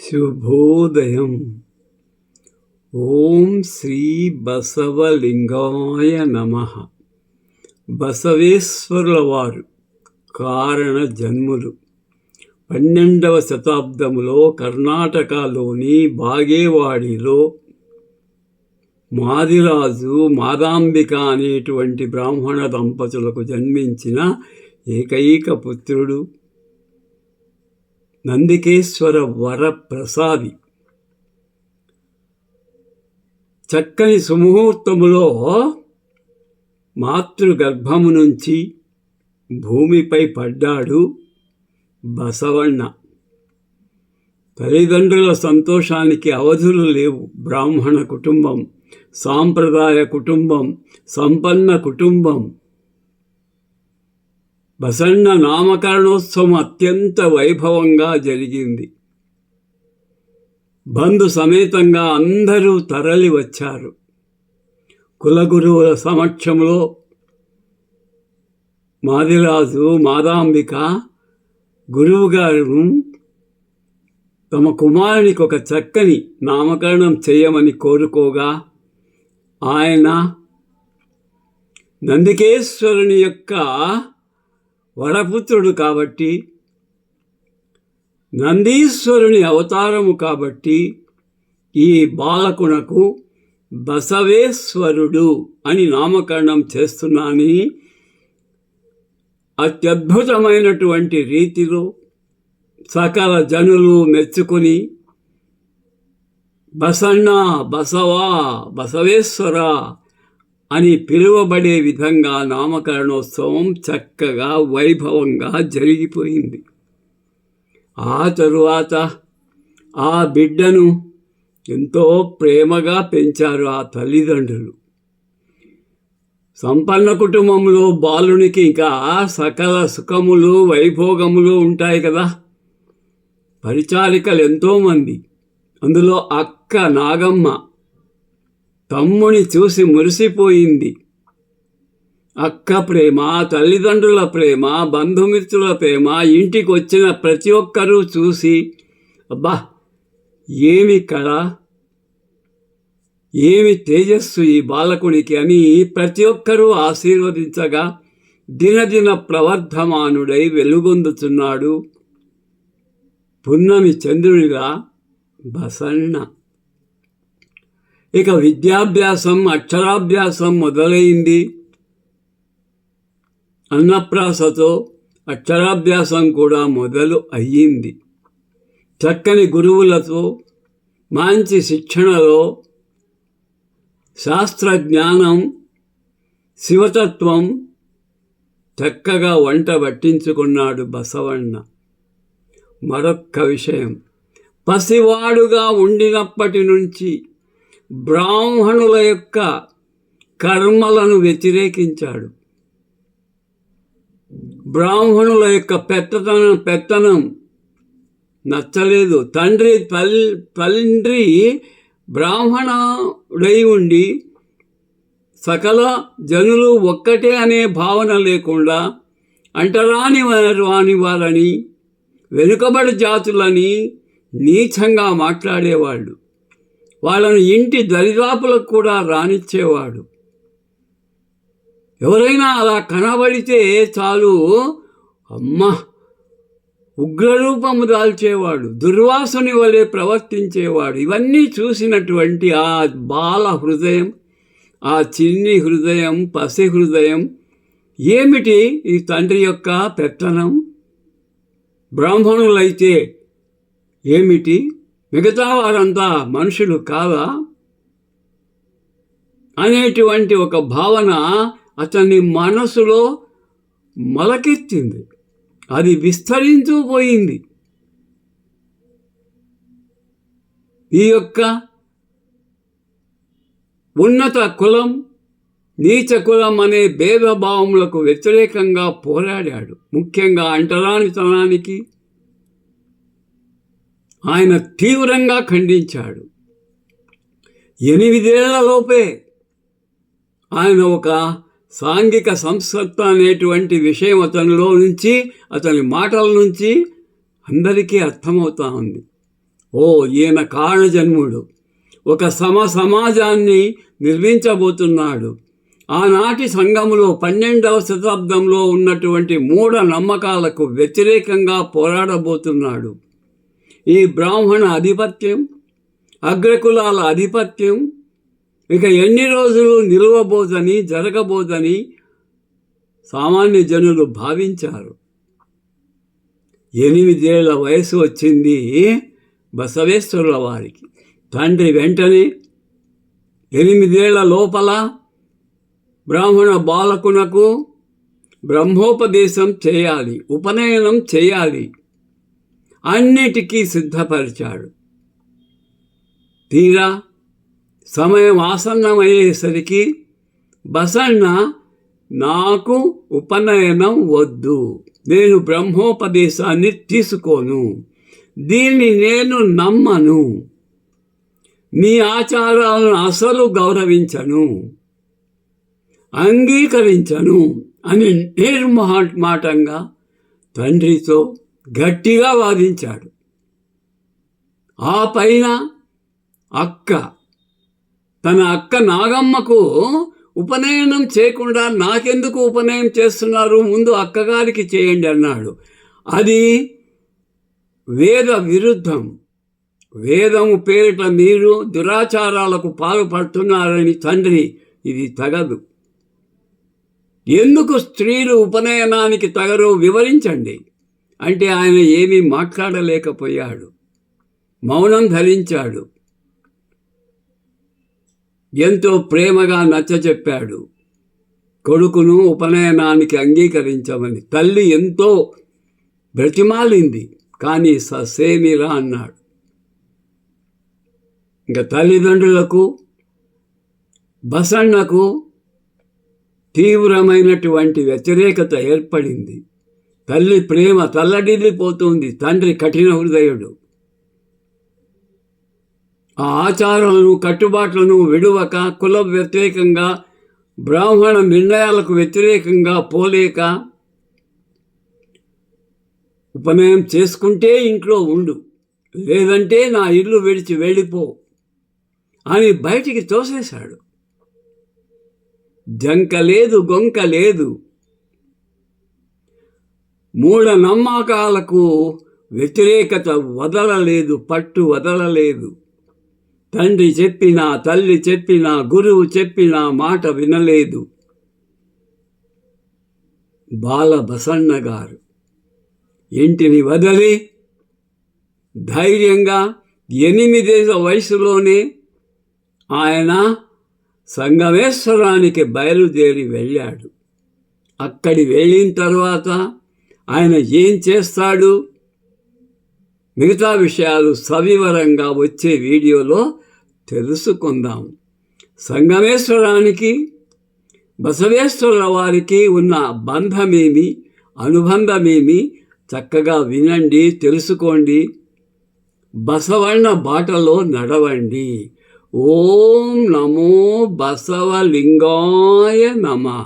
శుభోదయం. ఓం శ్రీ బసవలింగాయ నమ. బసవేశ్వరుల వారు కారణ జన్ములు. పన్నెండవ శతాబ్దములో కర్ణాటకలోని బాగేవాడిలో మాదిరాజు మాదాంబిక అనేటువంటి బ్రాహ్మణ దంపతులకు జన్మించిన ఏకైక పుత్రుడు. నందికేశ్వర వరప్రసాది. చక్కని సుముహూర్తములో మాతృగర్భము నుంచి భూమిపై పడ్డాడు బసవಣ್ణ తల్లిదండ్రుల సంతోషానికి అవధులు లేవు. బ్రాహ్మణ కుటుంబం సాంప్రదాయ కుటుంబం సంపన్న కుటుంబం బసన్న నామకరణోత్సవం అత్యంత వైభవంగా జరిగింది. బంధు సమేతంగా అందరూ తరలి వచ్చారు. కులగురువుల సమక్షంలో మాదిరాజు మాదాంబిక గురువుగారు తమ కుమారునికి ఒక చక్కని నామకరణం చేయమని కోరుకోగా ఆయన నందికేశ్వరుని యొక్క వరపుత్రుడు కాబట్టి నందీశ్వరుని అవతారము కాబట్టి ఈ బాలకునకు బసవేశ్వరుడు అని నామకరణం చేస్తున్నానని అత్యద్భుతమైనటువంటి రీతిలో సకల జనులు మెచ్చుకొని బసన్న బసవా బసవేశ్వర అని పిలువబడే విధంగా నామకరణోత్సవం చక్కగా వైభవంగా జరిగిపోయింది. ఆ తరువాత ఆ బిడ్డను ఎంతో ప్రేమగా పెంచారు ఆ తల్లిదండ్రులు. సంపన్న కుటుంబంలో బాలునికి ఇంకా సకల సుఖములు వైభోగములు ఉంటాయి కదా. పరిచారికలు ఎంతోమంది. అందులో అక్క నాగమ్మ తమ్ముని చూసి మురిసిపోయింది. అక్క ప్రేమ తల్లిదండ్రుల ప్రేమ బంధుమిత్రుల ప్రేమ ఇంటికి వచ్చిన ప్రతి ఒక్కరూ చూసి అబ్బా ఏమి కళ? ఏమి తేజస్సు ఈ బాలకునికి అని ప్రతి ఒక్కరూ ఆశీర్వదించగా దినదిన ప్రవర్ధమానుడై వెలుగొందుతున్నాడు పున్నమి చంద్రుడిగా బసన్న. ఇక విద్యాభ్యాసం అక్షరాభ్యాసం మొదలైంది. అన్నప్రాసతో అక్షరాభ్యాసం కూడా మొదలు అయ్యింది. చక్కని గురువులతో మంచి శిక్షణలో శాస్త్రజ్ఞానం శివతత్వం చక్కగా వంట పట్టించుకున్నాడు బసవಣ್ణ మరొక్క విషయం. పసివాడుగా ఉండినప్పటి నుంచి బ్రాహ్మణుల యొక్క కర్మలను వ్యతిరేకించాడు. బ్రాహ్మణుల యొక్క పెత్తతనం పెత్తనం నచ్చలేదు. తండ్రి తల్లి తండ్రి బ్రాహ్మణుడై ఉండి సకల జనులు ఒక్కటే అనే భావన లేకుండా అంటరాని వాని వారని వెనుకబడి జాతులని నీచంగా మాట్లాడేవాళ్ళు. వాళ్ళను ఇంటి దరిదాపులకు కూడా రానిచ్చేవాడు. ఎవరైనా అలా కనబడితే చాలు అమ్మ ఉగ్రరూపము దాల్చేవాడు దుర్వాసుని వలె ప్రవర్తించేవాడు. ఇవన్నీ చూసినటువంటి ఆ బాల హృదయం ఆ చిన్ని హృదయం పసి హృదయం ఏమిటి ఈ తండ్రి యొక్క పెత్తనం? బ్రాహ్మణులైతే ఏమిటి? మిగతా వారంతా మనుషులు కాదా? అనేటువంటి ఒక భావన అతని మనసులో మొలకెత్తింది. అది విస్తరించుపోయింది ఈ యొక్క ఉన్నత కులం నీచ కులం అనే భేదభావములకు వ్యతిరేకంగా పోరాడాడు. ముఖ్యంగా అంటరానితనానికి ఆయన తీవ్రంగా ఖండించాడు. ఎనిమిదేళ్ళలోపే ఆయన ఒక సాంఘిక సంస్కృత అనేటువంటి విషయం అతనిలో నుంచి అతని మాటల నుంచి అందరికీ అర్థమవుతా ఉంది. ఓ ఈయన కారణజన్ముడు ఒక సమ సమాజాన్ని నిర్మించబోతున్నాడు. ఆనాటి సంఘములో పన్నెండవ శతాబ్దంలో ఉన్నటువంటి మూఢ నమ్మకాలకు వ్యతిరేకంగా పోరాడబోతున్నాడు. ఈ బ్రాహ్మణ ఆధిపత్యం అగ్రకులాల ఆధిపత్యం ఇక ఎన్ని రోజులు నిలవబోదని జరగబోదని సామాన్య జనులు భావించారు. ఎనిమిదేళ్ళ వయసు వచ్చింది బసవేశ్వరుల వారికి. తండ్రి వెంటనే ఎనిమిదేళ్ళ లోపల బ్రాహ్మణ బాలకునకు బ్రహ్మోపదేశం చేయాలి ఉపనయనం చేయాలి. అన్నిటికీ సిద్ధపరిచాడు. తీరా సమయం ఆసన్నమయ్యేసరికి బసన్న నాకు ఉపనయనం వద్దు. నేను బ్రహ్మోపదేశాన్ని తీసుకోను. దీన్ని నేను నమ్మను. మీ ఆచారాలను అసలు గౌరవించను. అంగీకరించను అని నిర్మహాటంగా తండ్రితో గట్టిగా వాదించాడు. ఆ పైన అక్క తన అక్క నాగమ్మకు ఉపనయనం చేయకుండా నాకెందుకు ఉపనయనం చేస్తున్నారు? ముందు అక్కగారికి చేయండి అన్నాడు. అది వేద విరుద్ధం. వేదము పేరిట మీరు దురాచారాలకు పాల్పడుతున్నారని తండ్రి ఇది తగదు. ఎందుకు స్త్రీలు ఉపనయనానికి తగరో వివరించండి. అంటే ఆయన ఏమీ మాట్లాడలేకపోయాడు. మౌనం ధరించాడు. ఎంతో ప్రేమగా నచ్చచెప్పాడు కొడుకును ఉపనయనానికి అంగీకరించమని. తల్లి ఎంతో బ్రతిమాలింది కానీ ససేమిరా అన్నాడు. ఇంకా తల్లిదండ్రులకు బసన్నకు తీవ్రమైనటువంటి వ్యతిరేకత ఏర్పడింది. తల్లి ప్రేమ తల్లడిల్లిపోతుంది తండ్రి కఠిన హృదయుడు. ఆ ఆచారాలను కట్టుబాట్లను విడువక కుల వ్యతిరేకంగా బ్రాహ్మణ నిర్ణయాలకు వ్యతిరేకంగా పోలేక ఉపనయనం చేసుకుంటే ఇంట్లో ఉండు. లేదంటే నా ఇల్లు విడిచి వెళ్ళిపో అని బయటికి తోసేశాడు. జంక లేదు గొంక లేదు. మూఢ నమ్మకాలకు వ్యతిరేకత వదలలేదు పట్టు వదలలేదు. తండ్రి చెప్పినా తల్లి చెప్పినా గురువు చెప్పినా మాట వినలేదు. బాల బసన్న గారు ఇంటిని వదిలి ధైర్యంగా ఎనిమిదేళ్ళ వయసులోనే ఆయన సంగమేశ్వరానికి బయలుదేరి వెళ్ళాడు. అక్కడి వెళ్ళిన తర్వాత ఆయన ఏం చేస్తాడు? మిగతా విషయాలు సవివరంగా వచ్చే వీడియోలో తెలుసుకుందాం. సంగమేశ్వరానికి బసవేశ్వర వారికి ఉన్న బంధమేమి అనుబంధమేమి? చక్కగా వినండి తెలుసుకోండి. బసవన్న బాటలో నడవండి. ఓం నమో బసవలింగాయ నమ.